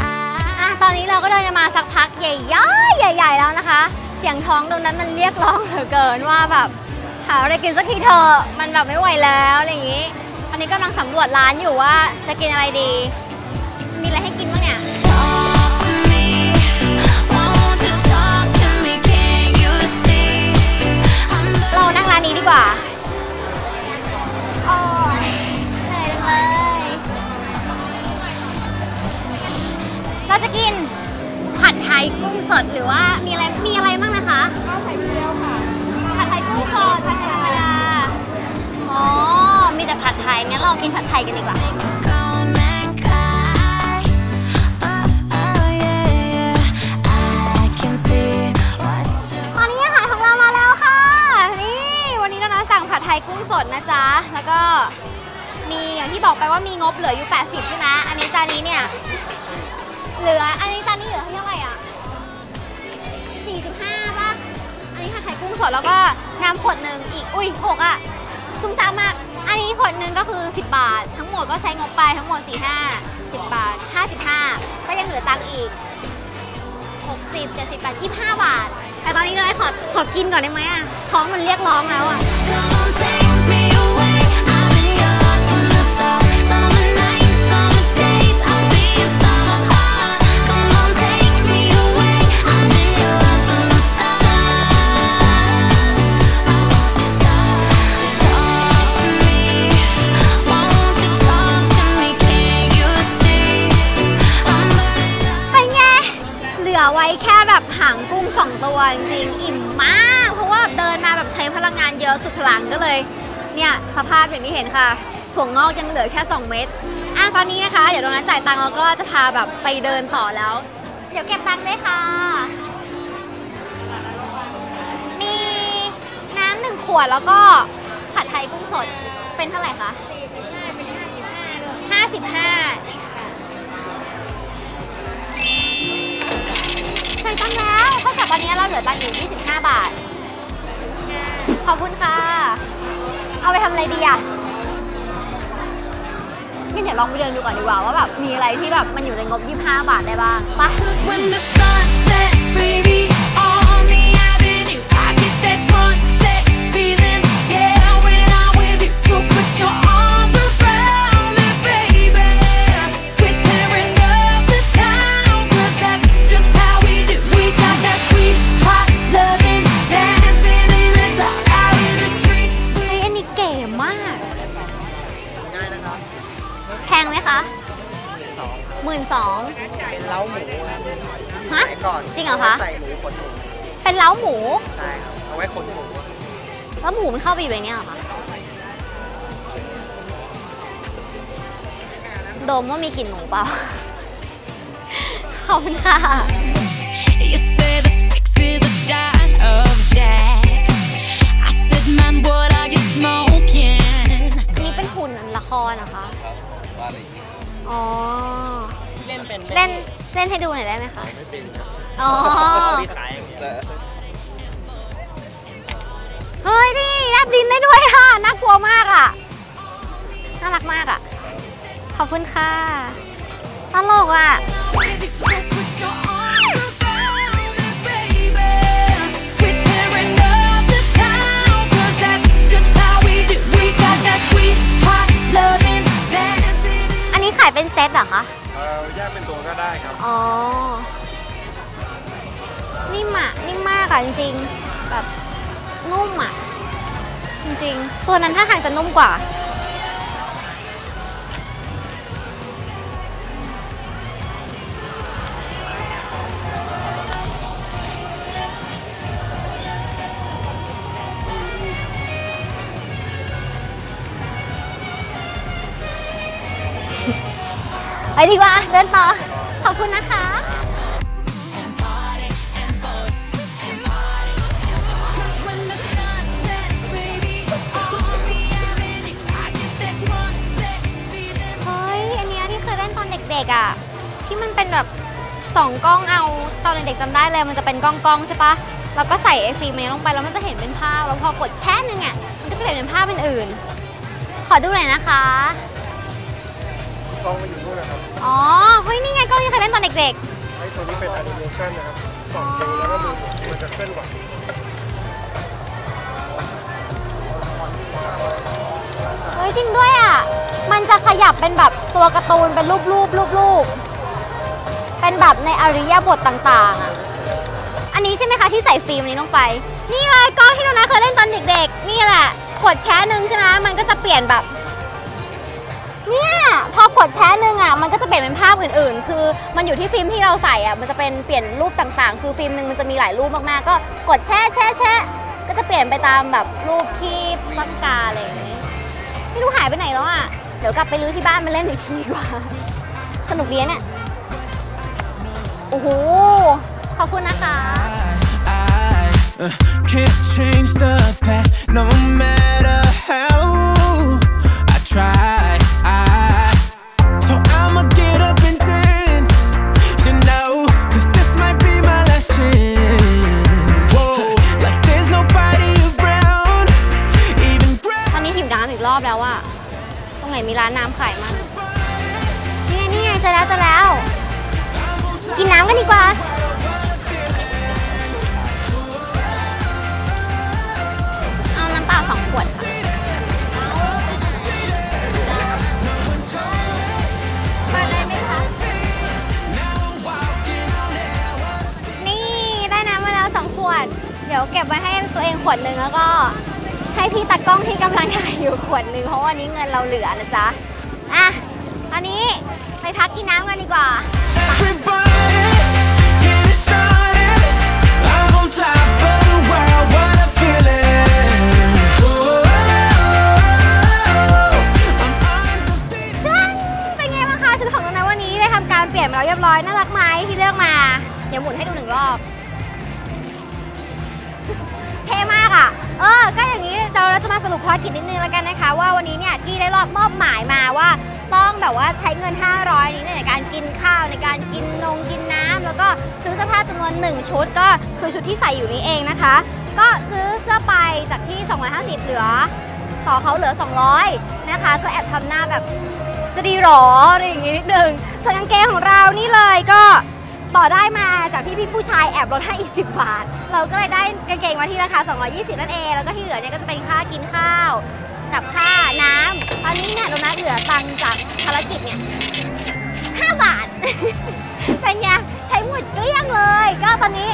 อะตอนนี้เราก็เดินจะมาสักพักใหญ่ๆใหญ่ ๆ แล้วนะคะ เสียงท้องตรงนั้นมันเรียกร้องเหลือเกินว่าแบบหาอะไรกินสักทีเถอะมันแบบไม่ไหวแล้วอะไรอย่างนี้ตอนนี้กำลังสำรวจร้านอยู่ว่าจะกินอะไรดี มีอะไรให้กินบ้างเนี่ย งั้นเรากินผัดไทยกันดีกว่า come and cry. Oh, oh, yeah, yeah. I can see what you ตอนนี้อาหาของเรามาแล้วค่ะนี่วันนี้เรานะสั่งผัดไทยกุ้งสดนะจ๊ะ แล้วก็มีอย่างที่บอกไปว่ามีงบเหลืออยู่ 80 ใช่ไหมอันนี้จานนี้เนี่ย เหลือ อันนี้จานนี้เหลือเท่าไหร่อะ 45ป่ะ อันนี้ผัดไทยกุ้งสดแล้วก็น้ำขวดหนึ่งอีก อุ้ยหกอะ ซุ้มซ่ามมาก อันนี้ขวดหนึ่งก็คือ 10 บาท ทั้งหมดก็ใช้งบไปทั้งหมด 4 5 10 บาท 55 ก็ยังเหลือตังค์อีก 60 70 บาท 25 บาท แต่ตอนนี้เราได้ขอขอกินก่อนได้ไหมอะท้องมันเรียกร้องแล้วอะ อะสุดพลังก็เลย เนี่ยสภาพอย่างที่เห็นค่ะถั่วงอกยังเหลือแค่ 2 เม็ดอะตอนนี้นะคะ เดี๋ยวโดนัทจ่ายตังค์แล้วก็จะพาแบบไปเดินต่อแล้ว เดี๋ยวเก็บตังค์ได้วยค่ะ มีน้ำหนึ่งขวดแล้วก็ผัดไทยกุ้งสด เป็นเท่าไหร่คะ45เป็น55 55ใส่ตังค์แล้วเท่ากับตอนนี้เราเหลือตังค์อยู่ 25 บาท อบคุณค่ะ เอาไปทำอะไรดีอะงั้นเดี๋ยวลองไปเดินดูก่อนดีกว่าว่าแบบมีอะไรที่แบบมันอยู่ในงบ 25 บาทได้บ้างไปะ คะหมื่นสองเป็นเล้าหมูครับฮะสมัยก่อนจริงเหรอคะ ใส่หมูขนหมูเป็นเล้าหมู ใช่ครับเอาไว้ขนหมูแล้วหมูมันเข้าไปอยู่ในเนี้ยเหรอคะ ดมว่ามีกลิ่นหมูเปล่า ขอบคุณค่ะ ล่นเล่นให้ดูหน่อยได้ไหมคะ ไม่เป็นอ๋อที่ขายอย่างเงี้ยเฮ้ยนี่แลบดินได้ด้วยค่ะ น่ากลัวมากอะ น่ารักมากอะ ขอบคุณค่ะตลกอะ เป็นเซตเหรอคะ เออแยกเป็นตัวก็ได้ครับ อ๋อ นิ่มอะ นิ่มมากอะจริงๆ แบบนุ่มอะ จริงๆ ตัวนั้นท่าทางจะนุ่มกว่า ดีกว่า เดินต่อ ขอบคุณนะคะ เฮ้ย อันเนี้ยที่เคยเล่นตอนเด็กๆอะ ที่มันเป็นแบบสองกล้องเอาตอนเด็กๆจำได้เลย มันจะเป็นกล้องๆใช่ปะแล้วก็ใส่ไอฟิล์มนี้ลงไปแล้วมันจะเห็นเป็นภาพ แล้วพอกดแช่นึงอะ มันก็จะเห็นเป็นภาพเป็นอื่น ขอดูหน่อยนะคะ กล้องมาอยู่นู่นนะครับอ๋อเฮ้ยนี่ไงกล้องที่เคยเล่นตอนเด็กไอ้ตัวนี้เป็นแอนิเมชันนะครับๆสองมือแล้วก็มือมันจะเคลื่อนไหวเฮ้ยจริงด้วยอะ มันจะขยับเป็นแบบตัวการ์ตูนเป็นรูปรูปรูปรูปเป็นแบบในอริยบทต่างๆอะ อันนี้ใช่ไหมคะที่ใส่ฟิล์มนี้ลงไป นี่เลยกล้องที่เรานะเคยเล่นตอนเด็กๆ นี่แหละกดแชร์หนึ่งใช่ไหมมันก็จะเปลี่ยนแบบ เนี่ยพอกดแชร์หนึ่งอะมันก็จะเปลี่ยนเป็นภาพอื่นๆ คือมันอยู่ที่ฟิล์มที่เราใส่อะมันจะเป็นเปลี่ยนรูปต่างๆ คือฟิล์มหนึ่งมันจะมีหลายรูปมากๆ ก็กดแช่แช่แช่ก็จะเปลี่ยนไปตามแบบรูปที่ต้องการอะไรอย่างนี้ไม่รู้หายไปไหนแล้วอะเดี๋ยวกลับไปรื้อที่บ้านมาเล่นอีกทีดีกว่าสนุกดีเนี่ยโอ้โหขอบคุณนะคะ I uh, can't change the past no matter พี่ตากล้องที่กำลังถ่ายอยู่ขวดนึงเพราะวันนี้เงินเราเหลือนะจ๊ะ อะตอนนี้ไปพักกินน้ำกันดีกว่า everybody get it started. I'm on top of the world, what a feeling. Whoa, I'm undefeated. ฉันเป็นไงบ้างคะชุดของน้องนะวันนี้ได้ทำการเปลี่ยนมาแล้วเรียบร้อยน่ารักไหมที่เลือกมา เดี๋ยวหมุนให้ดูหนึ่งรอบ เท่มากอะ เออก็อย่างนี้เราจะมาสรุปภารกิจนิดนึงแล้วกันนะคะ ว่าวันนี้เนี่ยที่ได้รอบมอบหมายมาว่า ต้องแบบว่าใช้เงิน 500 นี้ในการกินข้าวในการกินนงกินน้ำแล้วก็ซื้อเสื้อผ้าจำนวน 1 ชุด ก็คือชุดที่ใส่อยู่นี้เองนะคะ ก็ซื้อเสื้อไปจากที่ 250 เหลือต่อเขาเหลือ 200 นะคะ ก็แอบทำหน้าแบบจะดีหรออะไรอย่างงี้นิดนึงส่วนกางเกงของเรานี่เลยก็ ต่อได้มาจากที่พี่ผู้ชายแอบลดให้อีก 10 บาท เราก็เลยได้กางเกงมาที่ราคา 220 นั่นเอง แล้วก็ที่เหลือเนี่ยก็จะเป็นค่ากินข้าว กับค่าน้ำตอนนี้เนี่ยโดนัทเหลือตังค์จากภารกิจเนี่ย 5 บาท เป็นไงใช้หมดเกลี้ยงเลย ก็ตอนนี้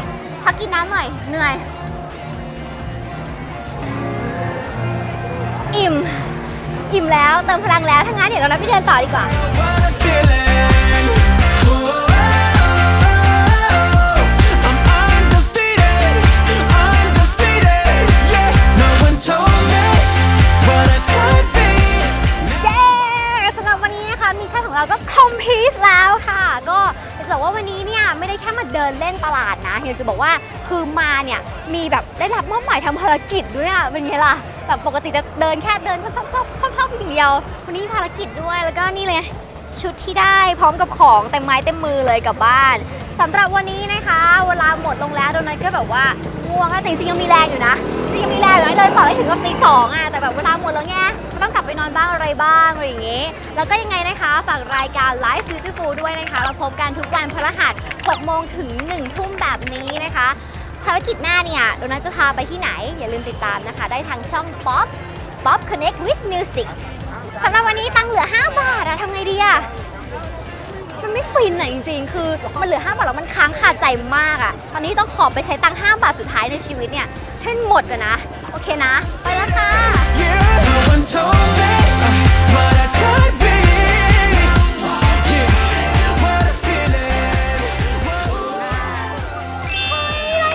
พักกินน้ำหน่อย เหนื่อย อิ่ม อิ่มแล้วเติมพลังแล้ว ถ้างั้นเดี๋ยวเราไปเดินต่อดีกว่า เดินเล่นตลาดนะเฮียจะบอกว่าคือมาเนี่ยมีแบบได้รับมอบหมายทำภารกิจด้วยอะเป็นไงล่ะแบบปกติจะเดินแค่เดินชอบชอบชอบชอบอย่างเดียว วันนี้มีภารกิจด้วยแล้วก็นี่เลยชุดที่ได้พร้อมกับของเต็มไม้เต็มมือเลยกลับบ้าน สำหรับวันนี้นะคะ เวลาหมดลงแล้วโดนัทก็แบบว่าง่วงอะแต่จริงๆยังมีแรงอยู่นะจริงๆยังมีแรงอยู่นะเดินต่อได้ถึงแบบตีสองอะแต่แบบเวลาหมดแล้วไงก็ต้องกลับไปนอนบ้างอะไรบ้างอะไรอย่างเงี้ยแล้วก็ยังไงนะคะฝากรายการ Life Beautiful ด้วยนะคะ เราพบกันทุกวันพฤหัส6โมงถึง1ทุ่มแบบนี้นะคะ ภารกิจหน้าเนี่ยโดนัทจะพาไปที่ไหน อย่าลืมติดตามนะคะ ได้ทางช่อง Pop Pop Connect with Music สำหรับวันนี้ตังค์เหลือ 5 บาท ฟินอะจริงๆ คือมันเหลือ 5 บาทแล้วมันค้างคาใจมากอะตอนนี้ต้องขอไปใช้ตังค์5บาทสุดท้ายในชีวิตเนี่ยให้หมดอะนะ โอเคนะ ไปแล้วค่ะ ได้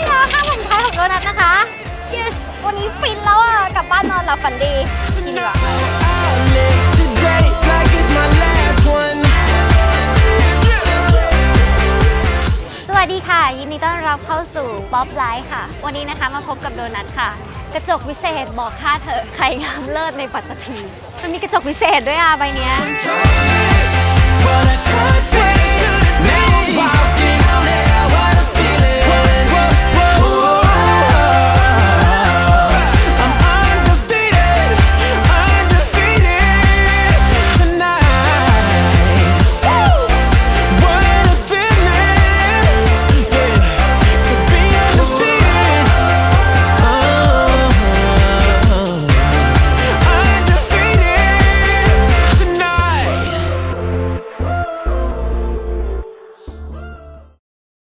แล้วค่ะผมท้ายของโดนัทนะคะ yes วันนี้ฟินแล้วอะกลับบ้านนอนหลับฝันดีกินดีกว่า วัสดีค่ะ ยินดีต้อนรับเข้าสู่ป๊อปไลฟ์ค่ะ วันนี้นะคะมาพบกับโดนัทค่ะ กระจกวิเศษบอกค่าเธอะใครงามเลิศในปัตตภีมันมีกระจกวิเศษด้วยอะใบเนี้ย